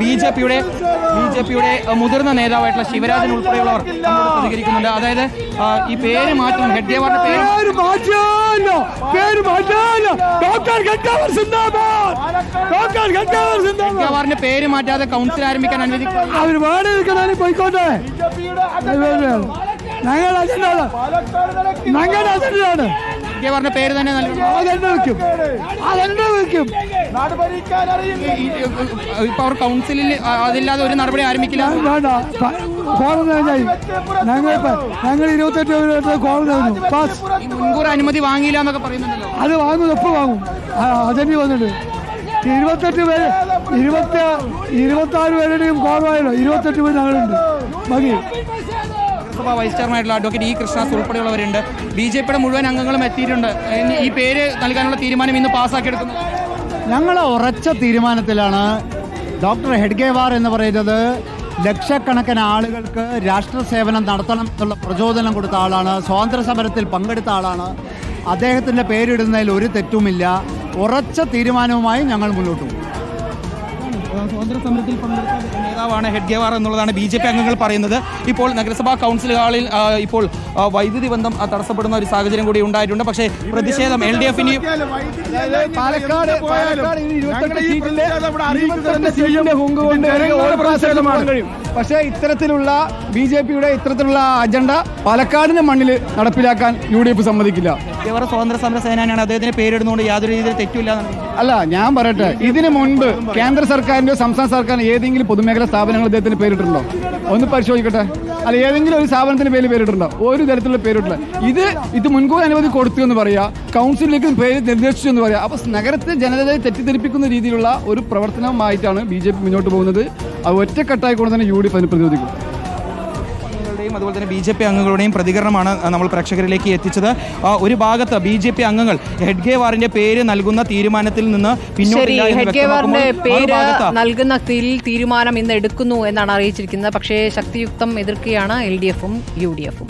B J പിയുടെ B J പിയുടെ മുതിർന്ന നേതാവായിട്ടുള്ള ശിവരാജൻ ഉൾപ്പെടെയുള്ളവർ പ്രതികരിക്കുന്നുണ്ട്. അതായത് ഈ പേര് മാറ്റണം ഹെഡ്ഗേവാറിന്റെ പേര് പേര് മാറ്റാനോ? പേര് മാറ്റാനോ? ഡോക്ടർ ഗഡ്ഗാവർ സിന്ദാബാദ്. ഡോക്ടർ ഗഡ്ഗാവർ സിന്ദാബാദ്. ഹെഡ്ഗേവാറിന്റെ പേര് മാറ്റാതെ കൗൺസിൽ ആരംഭിക്കാൻ അനുവദിക്കും അവർ പോയിക്കോട്ടെ. ഞങ്ങളുടെ അജണ്ടയാണ്. ഹെഡ്ഗേവാറിന്റെ പേര് തന്നെ നൽകും അതെന്നെ വെക്കും അതെന്നെ വെക്കും ഇപ്പൊ അവർ കൗൺസിലിൽ അതില്ലാതെ ഒരു നടപടി ആരംഭിക്കില്ല? വേണ്ട. ഞങ്ങൾ ഞങ്ങൾ ഇരുപത്തെട്ട് മുൻകൂർ അനുമതി വാങ്ങിയില്ല എന്നൊക്കെ പറയുന്നുണ്ടല്ലോ. അത് വാങ്ങും എപ്പോ വാങ്ങും? അതന്നെ വന്നിട്ട്. ഇരുപത്തെട്ട് പേര് ഇരുപത്തി ഇരുപത്തി ആറ് പേരുടെയും കോടതിയല്ലോ ഇരുപത്തെട്ട് പേര് ഞങ്ങളുണ്ട്. മതി ലോക്സഭാ വൈസ് ചെയർമാനായിട്ടുള്ള അഡ്വക്കേറ്റ് ഇ കൃഷ്ണദാസ് ഉൾപ്പെടെയുള്ളവരുണ്ട്. ബി ജെ പിയുടെ മുഴുവൻ അംഗങ്ങളും എത്തിയിട്ടുണ്ട്. ഈ പേര് നൽകാനുള്ള തീരുമാനം ഇന്ന് പാസ്സാക്കിയെടുക്കുന്നു ഞങ്ങൾ ഉറച്ച തീരുമാനത്തിലാണ് ഡോക്ടർ ഹെഡ്ഗേവാർ എന്ന് പറയുന്നത് ലക്ഷക്കണക്കിന് ആളുകൾക്ക് രാഷ്ട്ര സേവനം നടത്തണം എന്നുള്ള പ്രചോദനം കൊടുത്ത ആളാണ് സ്വാതന്ത്ര്യ സമരത്തിൽ പങ്കെടുത്ത ആളാണ്. അദ്ദേഹത്തിന്റെ പേരിടുന്നതിൽ ഒരു തെറ്റുമില്ല. ഉറച്ച തീരുമാനവുമായി ഞങ്ങൾ മുന്നോട്ട് പോകും. സ്വാതന്ത്ര്യ സമരത്തിൽ പങ്കെടുത്ത നേതാവാണ് ഹെഡ്ഗേവാർ എന്നുള്ളതാണ് ബി ജെ പി അംഗങ്ങൾ പറയുന്നത്. ഇപ്പോൾ നഗരസഭാ കൗൺസിൽ ഹാളിൽ ഇപ്പോൾ വൈദ്യുതി ബന്ധം തടസ്സപ്പെടുന്ന ഒരു സാഹചര്യം കൂടി ഉണ്ടായിട്ടുണ്ട്. പക്ഷേ പ്രതിഷേധം എൽ ഡി ഓരോ പക്ഷേ ഇത്തരത്തിലുള്ള ബി ജെ പിയുടെ ഇത്തരത്തിലുള്ള അജണ്ട പാലക്കാടിന്റെ മണ്ണിൽ നടപ്പിലാക്കാൻ യു ഡി എഫ് സമ്മതിക്കില്ല. സ്വാതന്ത്ര്യ സമര സേനാനിയാണ്. അദ്ദേഹത്തിന് പേരിടുന്നതുകൊണ്ട് യാതൊരു രീതിയിൽ തെറ്റില്ല അല്ല ഞാൻ പറയട്ടെ. ഇതിനു മുൻപ് കേന്ദ്ര സർക്കാരിന്റെയോ സംസ്ഥാന സർക്കാരിന് ഏതെങ്കിലും പൊതുമേഖലാ സ്ഥാപനങ്ങൾ അദ്ദേഹത്തിന് പേരിട്ടുണ്ടോ ഒന്ന് പരിശോധിക്കട്ടെ. അല്ല ഏതെങ്കിലും ഒരു സ്ഥാപനത്തിന്റെ പേര് പേരിട്ടുണ്ടോ ഒരു തരത്തിലുള്ള പേരിട്ടില്ല. ഇത് ഇത് മുൻകൂർ അനുമതി കൊടുത്തു എന്ന് പറയാ കൗൺസിലിലേക്ക് പേര് നിർദ്ദേശിച്ചു എന്ന് പറയാം. അപ്പോൾ നഗരത്തെ ജനതയെ തെറ്റിദ്ധരിപ്പിക്കുന്ന രീതിയിലുള്ള ഒരു പ്രവർത്തനമായിട്ടാണ് ബി മുന്നോട്ട് പോകുന്നത്. അത് ഒറ്റക്കെട്ടായിക്കൊണ്ട് തന്നെ യു ഡി എഫ് അതിന് പ്രതിരോധിക്കും. അംഗങ്ങളുടെയും അതുപോലെ തന്നെ ബി ജെ പി അംഗങ്ങളുടെയും പ്രതികരണമാണ് നമ്മൾ പ്രേക്ഷകരിലേക്ക് എത്തിച്ചത്. ഒരു ഭാഗത്ത് ബി ജെ പി അംഗങ്ങൾ ഹെഡ്ഗേവാറിന്റെ പേര് നൽകുന്ന തീരുമാനത്തിൽ നിന്ന് ഹെഡ്ഗേവാറിന്റെ പേര് നൽകുന്ന തീരുമാനം ഇന്ന് എടുക്കുന്നു എന്നാണ് അറിയിച്ചിരിക്കുന്നത്. പക്ഷേ ശക്തിയുക്തം എതിർക്കുകയാണ് എൽ ഡി എഫും യു ഡി എഫും.